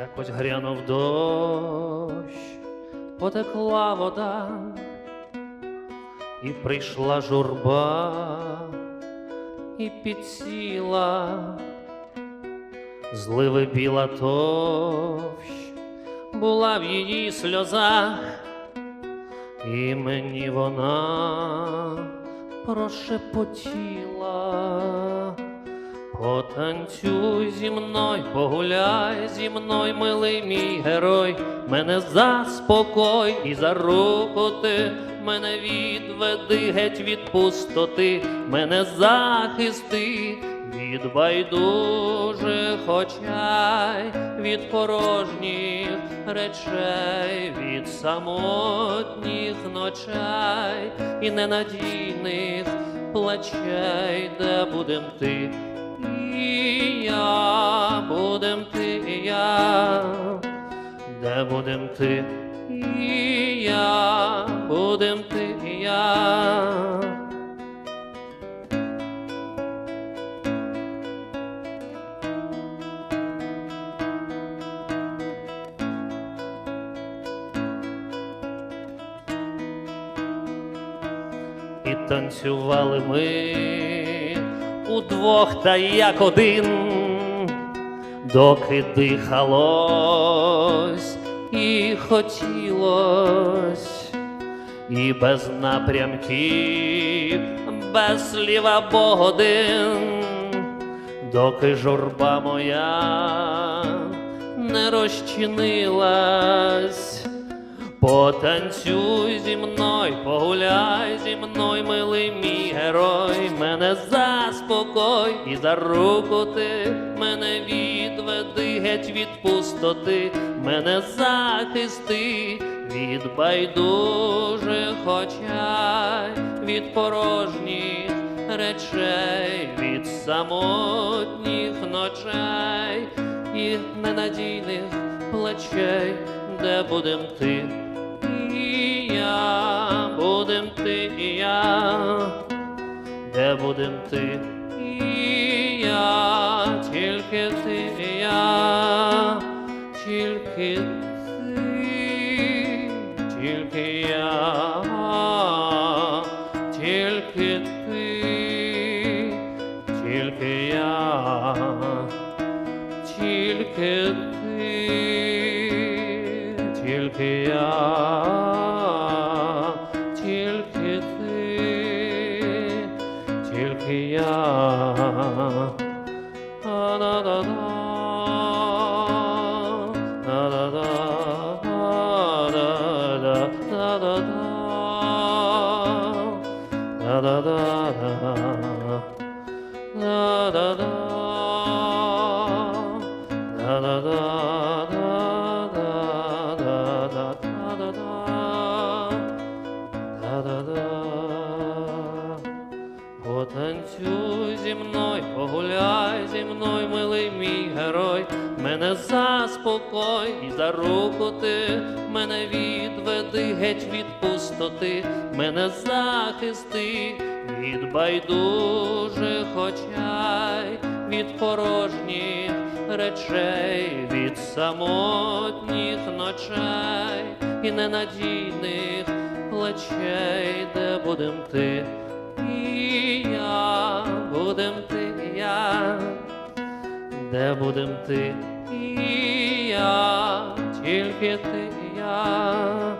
Якось грянув дощ, потекла вода, і прийшла журба, і підсіла, зливи біла товщ, була в її сльозах, і мені вона прошепотіла. Потанцюй зі мною, погуляй зі мною, милий мій герой, мене заспокой і за руку ти, мене відведи геть від пустоти, мене захисти від байдужих очей, від порожніх речей, від самотніх ночей і ненадійних плечей, де будем ти будем ти і я, де будем ти і я, будем ти і я. І танцювали ми удвох та як один, доки дихалось і хотілось, і без напрямків, без сліва або один, доки журба моя не розчинилась. Потанцюй зі мною, погуляй зі мною, милий мій герой, мене заспокой і за руку ти мене відведи геть від пустоти, мене захисти від байдужих очей, від порожніх речей, від самотніх ночей і ненадійних плечей, де будем ти я, будем ти і я, де будем ти і я, тільки ти і я, тільки ти, тільки я, тільки ти, тільки я тільки ти, тільки я, тільки ти, тільки я. А-да-да-да, да-да-да, да-да-да, да-да-да, да-да-да. Потанцюй погуляй зі мною, милий мій герой, мене заспокой і за руку ти мене відведи геть від пустоти, мене захисти від байдужих очей, від порожніх речей, від самотніх ночей і ненадійних плечей, де будем ти і я, будем ти я, де будем ти і я, тільки ти і я.